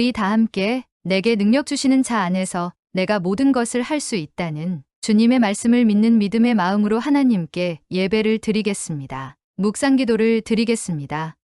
우리 다 함께 내게 능력 주시는 자 안에서 내가 모든 것을 할 수 있다는 주님의 말씀을 믿는 믿음의 마음으로 하나님께 예배를 드리겠습니다. 묵상 기도를 드리겠습니다.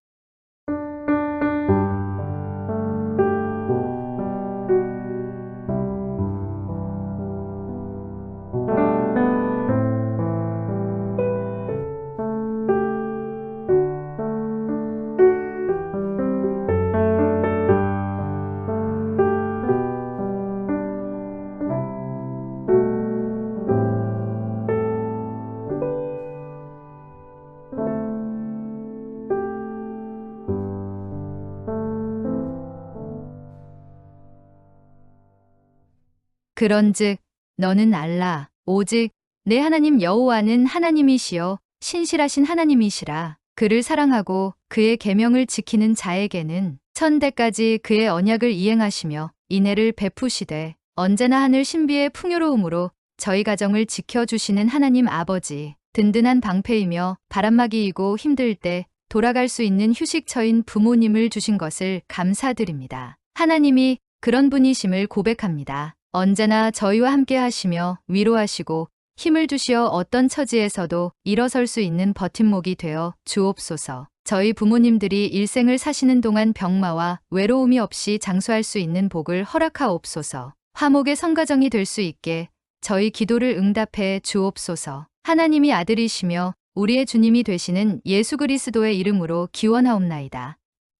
그런즉 너는 알라 오직 내 하나님 여호와는 하나님이시여 신실하신 하나님이시라 그를 사랑하고 그의 계명을 지키는 자에게는 천대까지 그의 언약을 이행하시며 인애를 베푸시되 언제나 하늘 신비의 풍요로움으로 저희 가정을 지켜주시는 하나님 아버지 든든한 방패이며 바람막이이고 힘들 때 돌아갈 수 있는 휴식처인 부모님을 주신 것을 감사드립니다. 하나님이 그런 분이심을 고백합니다. 언제나 저희와 함께 하시며 위로하시고 힘을 주시어 어떤 처지에서도 일어설 수 있는 버팀목이 되어 주옵소서. 저희 부모님들이 일생을 사시는 동안 병마와 외로움이 없이 장수할 수 있는 복을 허락하옵소서. 화목의 성가정이 될 수 있게 저희 기도를 응답해 주옵소서. 하나님이 아들이시며 우리의 주님이 되시는 예수 그리스도의 이름으로 기원하옵나이다.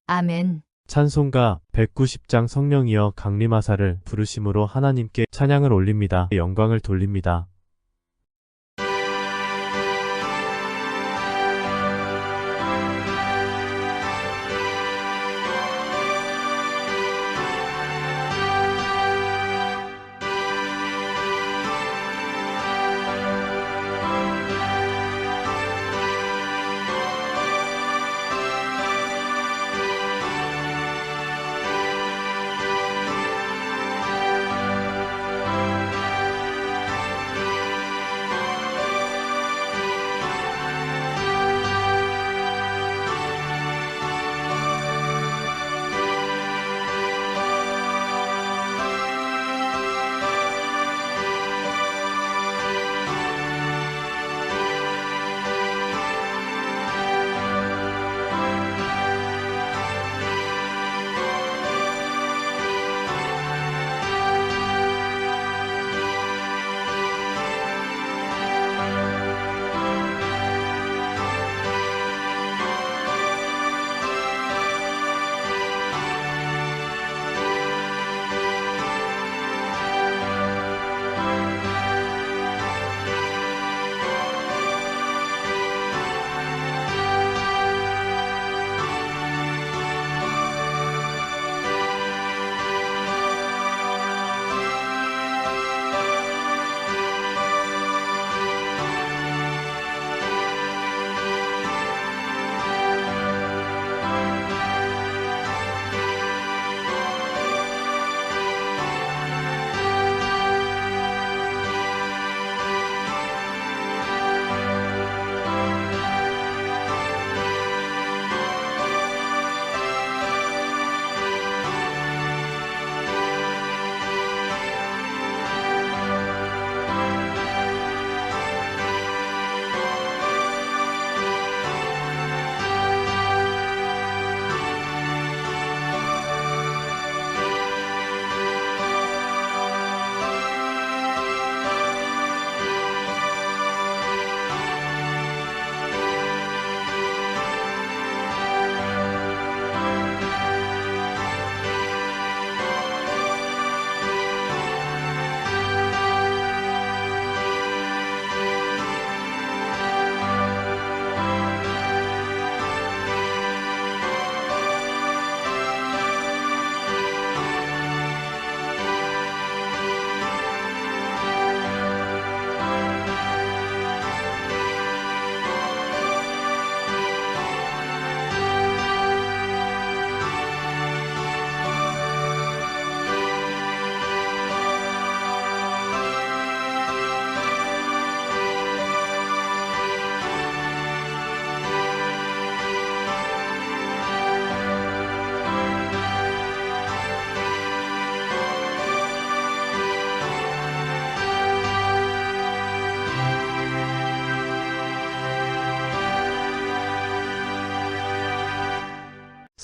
아멘. 찬송가 190장 성령이여 강림하사를 부르심으로 하나님께 찬양을 올립니다. 영광을 돌립니다.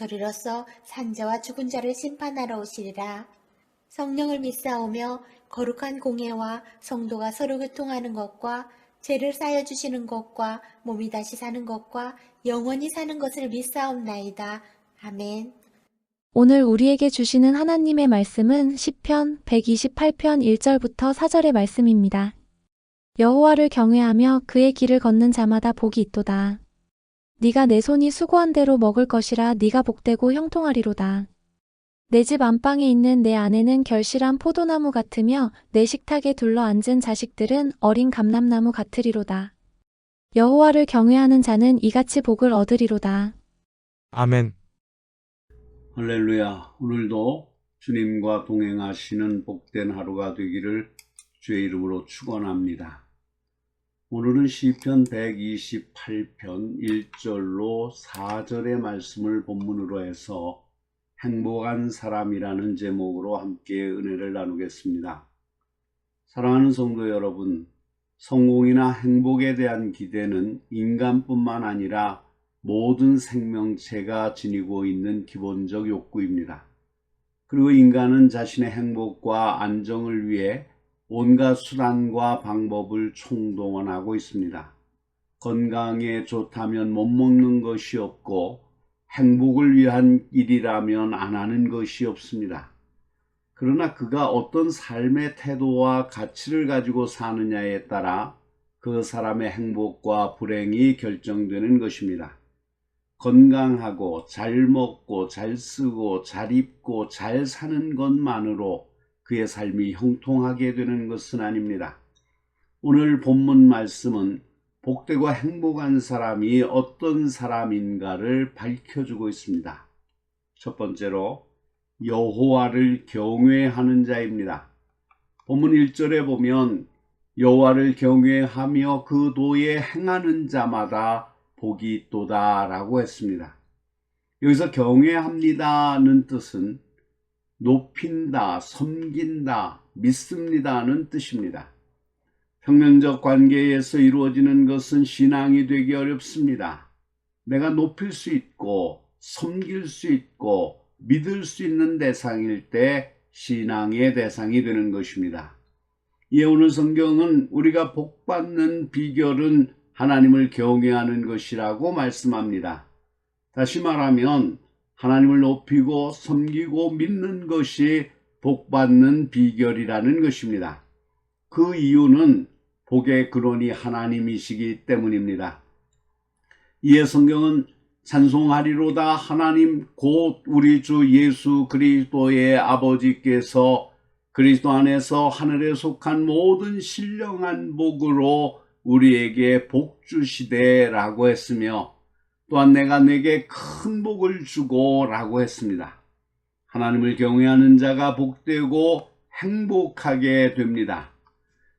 저리로서 산자와 죽은 자를 심판하러 오시리라. 성령을 믿사오며 거룩한 공예와 성도가 서로 교통하는 것과 죄를 쌓여 주시는 것과 몸이 다시 사는 것과 영원히 사는 것을 믿사옵나이다. 아멘. 오늘 우리에게 주시는 하나님의 말씀은 시편 128편 1절부터 4절의 말씀입니다. 여호와를 경외하며 그의 길을 걷는 자마다 복이 있도다. 네가 내 손이 수고한 대로 먹을 것이라 네가 복되고 형통하리로다. 내 집 안방에 있는 내 아내는 결실한 포도나무 같으며 내 식탁에 둘러 앉은 자식들은 어린 감람나무 같으리로다. 여호와를 경외하는 자는 이같이 복을 얻으리로다. 아멘. 할렐루야. 오늘도 주님과 동행하시는 복된 하루가 되기를 주의 이름으로 축원합니다. 오늘은 시편 128편 1절로 4절의 말씀을 본문으로 해서 행복한 사람이라는 제목으로 함께 은혜를 나누겠습니다. 사랑하는 성도 여러분, 성공이나 행복에 대한 기대는 인간뿐만 아니라 모든 생명체가 지니고 있는 기본적 욕구입니다. 그리고 인간은 자신의 행복과 안정을 위해 온갖 수단과 방법을 총동원하고 있습니다. 건강에 좋다면 못 먹는 것이 없고 행복을 위한 일이라면 안 하는 것이 없습니다. 그러나 그가 어떤 삶의 태도와 가치를 가지고 사느냐에 따라 그 사람의 행복과 불행이 결정되는 것입니다. 건강하고 잘 먹고 잘 쓰고 잘 입고 잘 사는 것만으로 그의 삶이 형통하게 되는 것은 아닙니다. 오늘 본문 말씀은 복되고 행복한 사람이 어떤 사람인가를 밝혀주고 있습니다. 첫 번째로 여호와를 경외하는 자입니다. 본문 1절에 보면 여호와를 경외하며 그 도에 행하는 자마다 복이 있도다 라고 했습니다. 여기서 경외합니다는 뜻은 높인다, 섬긴다, 믿습니다는 뜻입니다. 평면적 관계에서 이루어지는 것은 신앙이 되기 어렵습니다. 내가 높일 수 있고 섬길 수 있고 믿을 수 있는 대상일 때 신앙의 대상이 되는 것입니다. 이에 오늘 성경은 우리가 복받는 비결은 하나님을 경외하는 것이라고 말씀합니다. 다시 말하면 하나님을 높이고 섬기고 믿는 것이 복받는 비결이라는 것입니다. 그 이유는 복의 근원이 하나님이시기 때문입니다. 이에 성경은 찬송하리로다 하나님 곧 우리 주 예수 그리스도의 아버지께서 그리스도 안에서 하늘에 속한 모든 신령한 복으로 우리에게 복 주시되라고 했으며 또한 내가 내게 큰 복을 주고 라고 했습니다. 하나님을 경외하는 자가 복되고 행복하게 됩니다.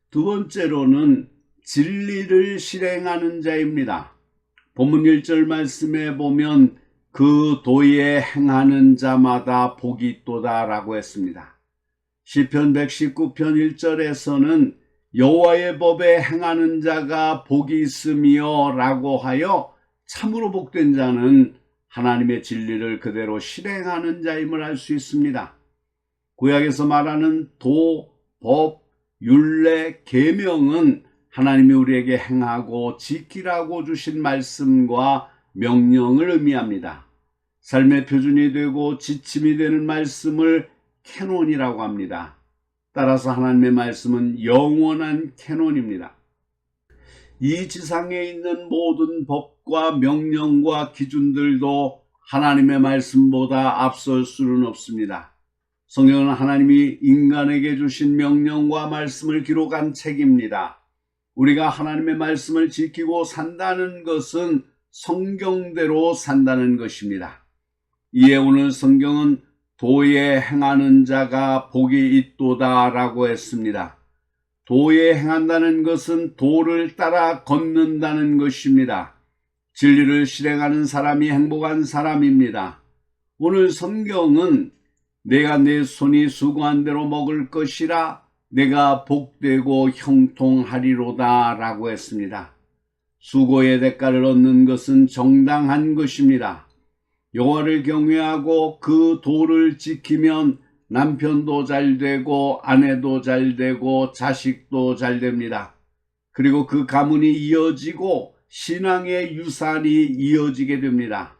두 번째로는 진리를 실행하는 자입니다. 본문 1절 말씀에 보면 그 도에 행하는 자마다 복이 있도다 라고 했습니다. 시편 119편 1절에서는 여호와의 법에 행하는 자가 복이 있으며 라고 하여 참으로 복된 자는 하나님의 진리를 그대로 실행하는 자임을 알 수 있습니다. 구약에서 말하는 도, 법, 율례, 계명은 하나님이 우리에게 행하고 지키라고 주신 말씀과 명령을 의미합니다. 삶의 표준이 되고 지침이 되는 말씀을 캐논이라고 합니다. 따라서 하나님의 말씀은 영원한 캐논입니다. 이 지상에 있는 모든 법과 명령과 기준들도 하나님의 말씀보다 앞설 수는 없습니다. 성경은 하나님이 인간에게 주신 명령과 말씀을 기록한 책입니다. 우리가 하나님의 말씀을 지키고 산다는 것은 성경대로 산다는 것입니다. 이에 오늘 성경은 도에 행하는 자가 복이 있도다라고 했습니다. 도에 행한다는 것은 도를 따라 걷는다는 것입니다. 진리를 실행하는 사람이 행복한 사람입니다. 오늘 성경은 내가 내 손이 수고한 대로 먹을 것이라 내가 복되고 형통하리로다 라고 했습니다. 수고의 대가를 얻는 것은 정당한 것입니다. 여호와를 경외하고 그 도를 지키면 남편도 잘 되고 아내도 잘 되고 자식도 잘 됩니다. 그리고 그 가문이 이어지고 신앙의 유산이 이어지게 됩니다.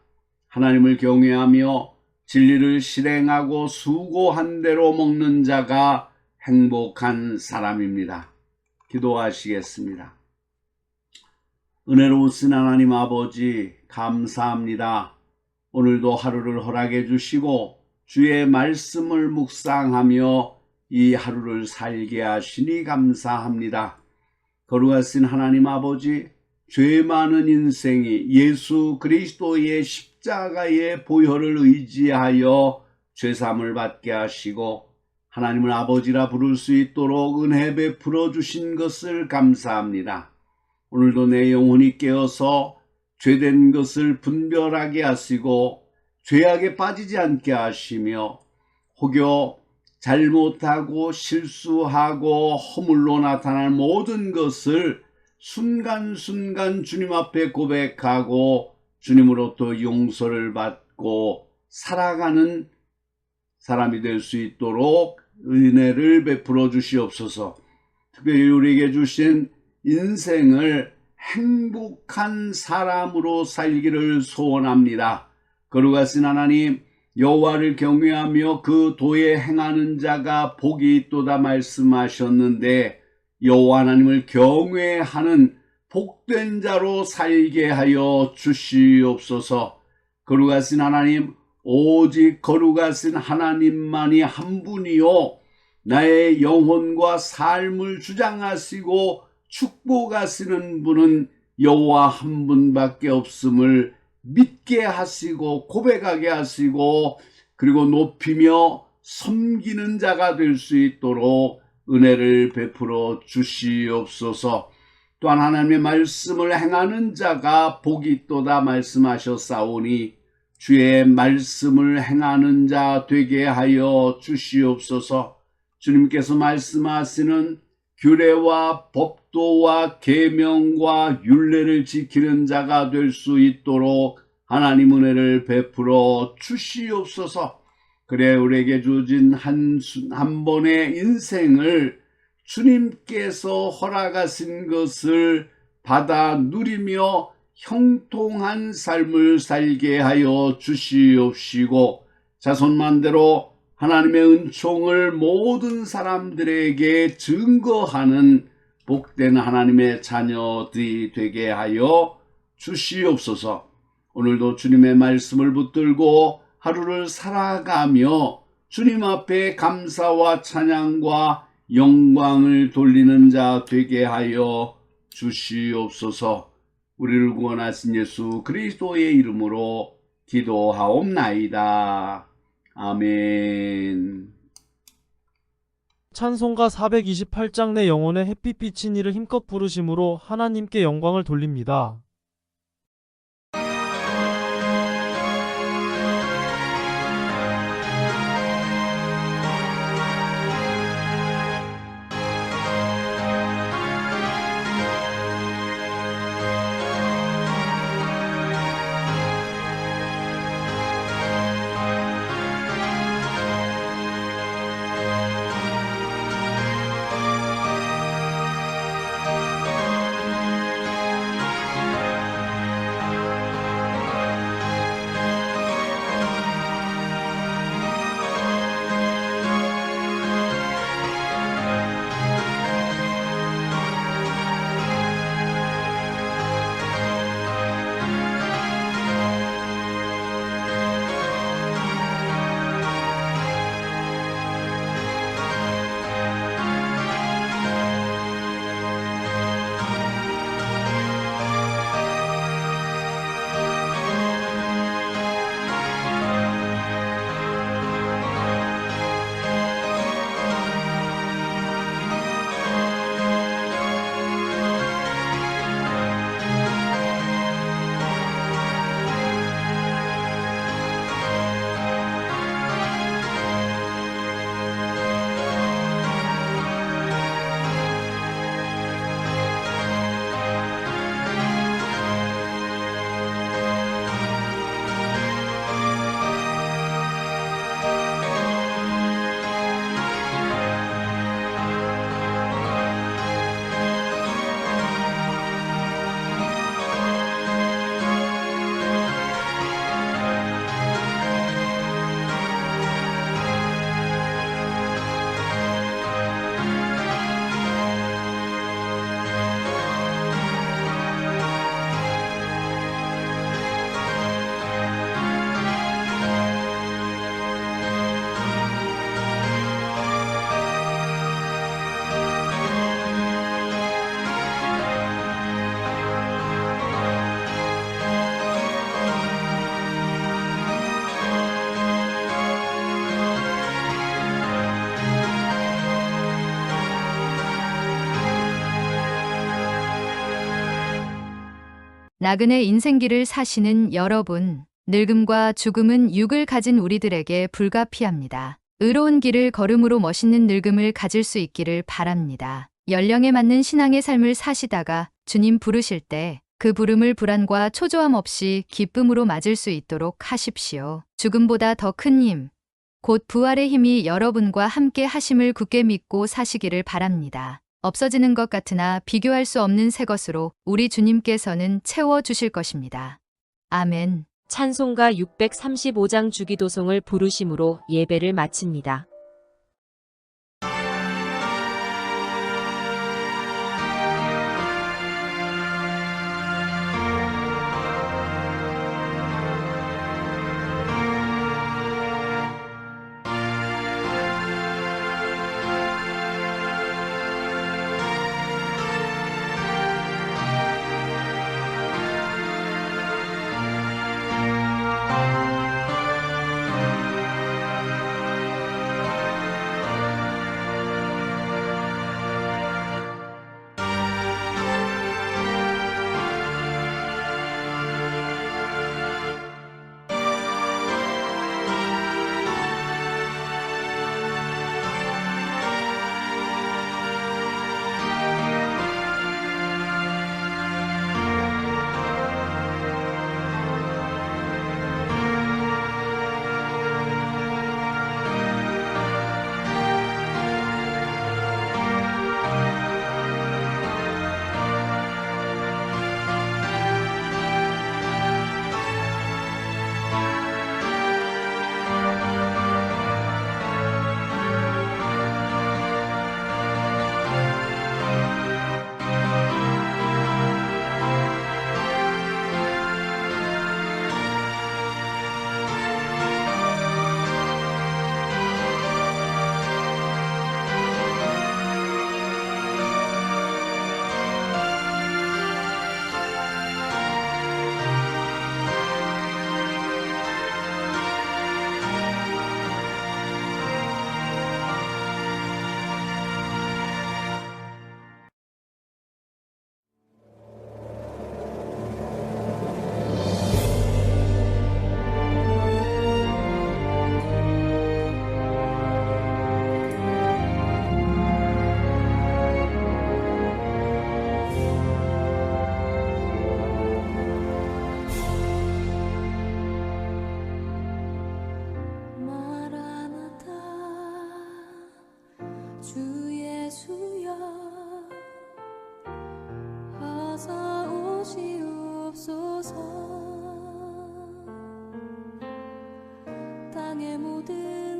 하나님을 경외하며 진리를 실행하고 수고한 대로 먹는 자가 행복한 사람입니다. 기도하시겠습니다. 은혜로우신 하나님 아버지, 감사합니다. 오늘도 하루를 허락해 주시고 주의 말씀을 묵상하며 이 하루를 살게 하시니 감사합니다. 거룩하신 하나님 아버지, 죄 많은 인생이 예수 그리스도의 십자가의 보혈을 의지하여 죄삼을 받게 하시고 하나님을 아버지라 부를 수 있도록 은혜 베풀어 주신 것을 감사합니다. 오늘도 내 영혼이 깨어서 죄된 것을 분별하게 하시고 죄악에 빠지지 않게 하시며 혹여 잘못하고 실수하고 허물로 나타날 모든 것을 순간순간 주님 앞에 고백하고 주님으로부터 용서를 받고 살아가는 사람이 될 수 있도록 은혜를 베풀어 주시옵소서. 특별히 우리에게 주신 인생을 행복한 사람으로 살기를 소원합니다. 거룩하신 하나님, 여호와를 경외하며 그 도에 행하는 자가 복이 있도다 말씀하셨는데 여호와 하나님을 경외하는 복된 자로 살게 하여 주시옵소서. 거룩하신 하나님, 오직 거룩하신 하나님만이 한 분이요 나의 영혼과 삶을 주장하시고 축복하시는 분은 여호와 한 분밖에 없음을 믿게 하시고 고백하게 하시고 그리고 높이며 섬기는 자가 될 수 있도록 은혜를 베풀어 주시옵소서. 또한 하나님의 말씀을 행하는 자가 복이 있도다 말씀하셨사오니 주의 말씀을 행하는 자 되게 하여 주시옵소서. 주님께서 말씀하시는 규례와 법도와 계명과 율례를 지키는 자가 될 수 있도록 하나님 은혜를 베풀어 주시옵소서. 그래 우리에게 주어진 한, 수- 한 번의 인생을 주님께서 허락하신 것을 받아 누리며 형통한 삶을 살게 하여 주시옵시고 자손만대로 하나님의 은총을 모든 사람들에게 증거하는 복된 하나님의 자녀들이 되게 하여 주시옵소서. 오늘도 주님의 말씀을 붙들고 하루를 살아가며 주님 앞에 감사와 찬양과 영광을 돌리는 자 되게 하여 주시옵소서. 우리를 구원하신 예수 그리스도의 이름으로 기도하옵나이다. 아멘. 찬송가 428장 내 영혼의 햇빛 비친 이를 힘껏 부르심으로 하나님께 영광을 돌립니다. 나그네 인생길을 사시는 여러분, 늙음과 죽음은 육을 가진 우리들에게 불가피합니다. 의로운 길을 걸음으로 멋있는 늙음을 가질 수 있기를 바랍니다. 연령에 맞는 신앙의 삶을 사시다가 주님 부르실 때 그 부름을 불안과 초조함 없이 기쁨으로 맞을 수 있도록 하십시오. 죽음보다 더 큰 힘, 곧 부활의 힘이 여러분과 함께 하심을 굳게 믿고 사시기를 바랍니다. 없어지는 것 같으나 비교할 수 없는 새 것으로 우리 주님께서는 채워 주실 것입니다. 아멘. 찬송가 635장 주기도송을 부르심으로 예배를 마칩니다. 끝 모든